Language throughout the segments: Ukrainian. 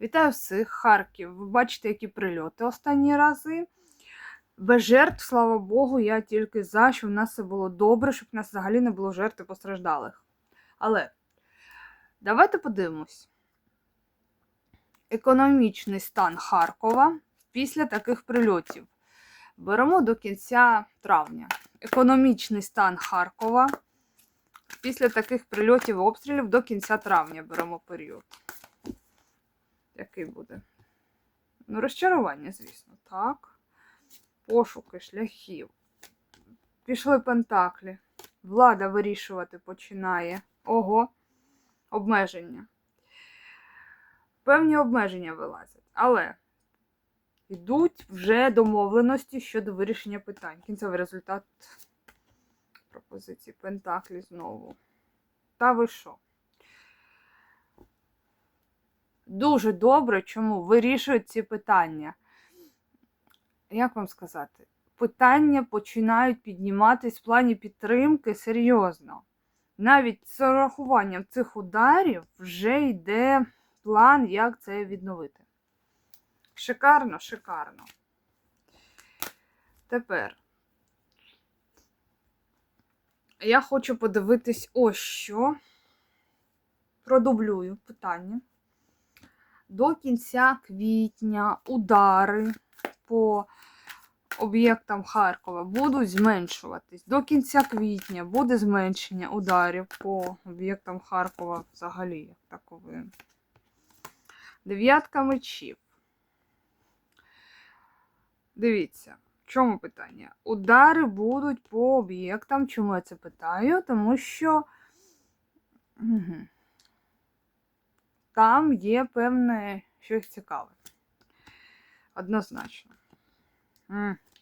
Вітаю всіх, Харків. Ви бачите, які прильоти останні рази. Без жертв, слава Богу, я тільки за, щоб в нас все було добре, щоб в нас взагалі не було жертв і постраждалих. Але давайте подивимось. Економічний стан Харкова після таких прильотів. Беремо до кінця травня. Економічний стан Харкова після таких прильотів і обстрілів до кінця травня беремо період. Який буде? Ну, розчарування, звісно, так. Пошуки шляхів. Пішли пентаклі. Влада вирішувати починає. Ого, обмеження. Певні обмеження вилазять. Але йдуть вже домовленості щодо вирішення питань. Кінцевий результат пропозиції Пентаклі знову. Та ви що? Дуже добре, чому вирішують ці питання. Як вам сказати? Питання починають підніматись в плані підтримки серйозно. Навіть з урахуванням цих ударів вже йде план, як це відновити. Шикарно, шикарно. Тепер я хочу подивитись ось що. Продублюю питання. До кінця квітня удари по об'єктам Харкова будуть зменшуватись. До кінця квітня буде зменшення ударів по об'єктам Харкова взагалі, як таковим. Дев'ятка мечів. Дивіться, в чому питання? Удари будуть по об'єктам. Чому я це питаю? Тому що. Угу. Там є певне щось цікаве. Однозначно.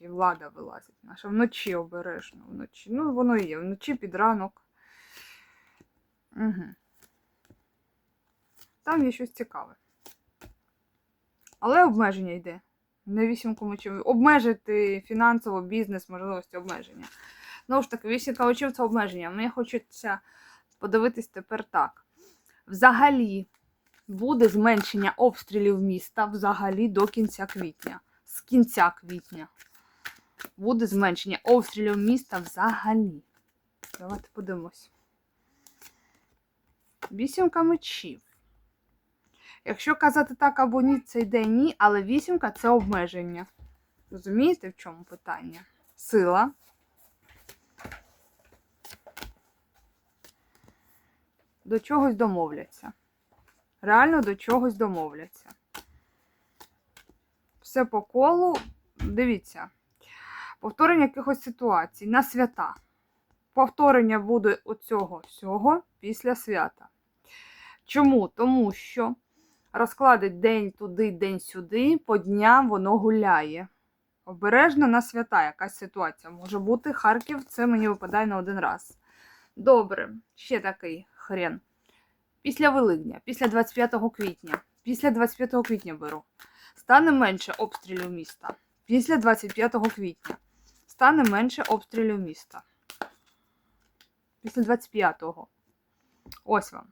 І влада вилазить наша. Вночі обережно. Вночі. Ну, воно і є. Вночі під ранок. Угу. Там є щось цікаве. Але обмеження йде. Не вісімку мечів. Обмежити фінансово бізнес, можливості обмеження. Знову ж таки, вісімка мечів це обмеження. Мені хочеться подивитись тепер так. Взагалі, буде зменшення обстрілів міста взагалі до кінця квітня. З кінця квітня. Буде зменшення обстрілів міста взагалі. Давайте подивимось. Вісімка мечів. Якщо казати так або ні, це йде ні, але вісімка це обмеження. Розумієте, в чому питання? Сила. До чогось домовляться. Реально до чогось домовляться. Все по колу. Дивіться. Повторення якихось ситуацій на свята. Повторення буде оцього всього після свята. Чому? Тому що розкладить день туди, день сюди, по дням воно гуляє. Обережно на свята якась ситуація. Може бути, Харків це мені випадає на один раз. Добре, ще такий хрен. Після Великдня, після 25 квітня. Після 25 квітня беру. Стане менше обстрілів міста. Після 25 квітня. Стане менше обстрілів міста. Після 25-го. Ось вам.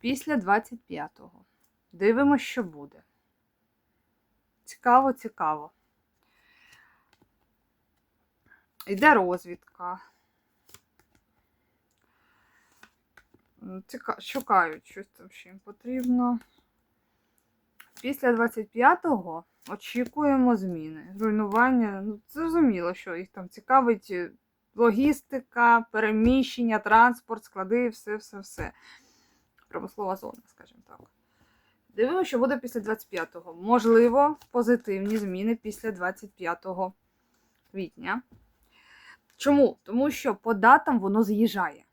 Після 25-го. Дивимося, що буде. Цікаво, цікаво. Йде розвідка. Шукають щось там що їм потрібно. Після 25-го очікуємо зміни. Руйнування. Ну, зрозуміло, що їх там цікавить е, логістика, переміщення, транспорт, склади, все-все-все. Промислова зона, скажімо так. Дивимося, що буде після 25-го. Можливо, позитивні зміни після 25 квітня. Чому? Тому що по датам воно з'їжджає.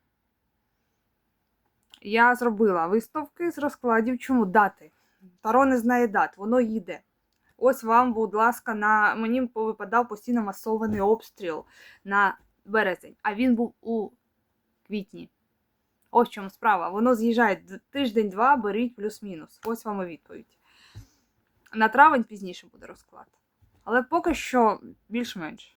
Я зробила виставки з розкладів, чому дати. Таро не знає дат, воно їде. Ось вам, будь ласка, на мені повипадав постійно масований обстріл на березень, а він був у квітні. Ось в чому справа. Воно з'їжджає тиждень-два, беріть плюс-мінус. Ось вам і відповідь. На травень пізніше буде розклад. Але поки що більш-менш.